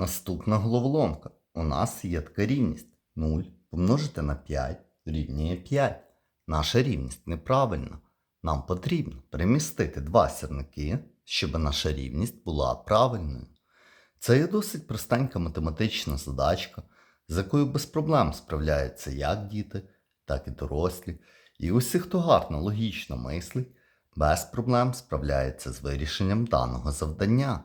Наступна головоломка. У нас є така рівність 0 помножити на 5 рівнює 5. Наша рівність неправильна. Нам потрібно перемістити два сірники, щоб наша рівність була правильною. Це є досить простенька математична задачка, з якою без проблем справляються як діти, так і дорослі. І усі, хто гарно логічно мислить, без проблем справляється з вирішенням даного завдання.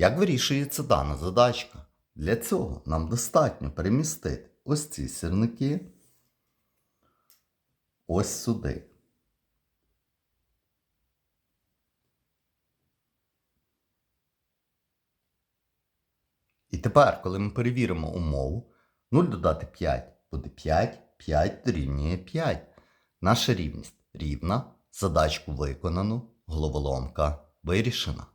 Як вирішується дана задачка? Для цього нам достатньо перемістити ось ці сірники ось сюди. І тепер, коли ми перевіримо умову, 0 додати 5 буде 5, 5 дорівнює 5. Наша рівність рівна, задачку виконано, головоломка вирішена.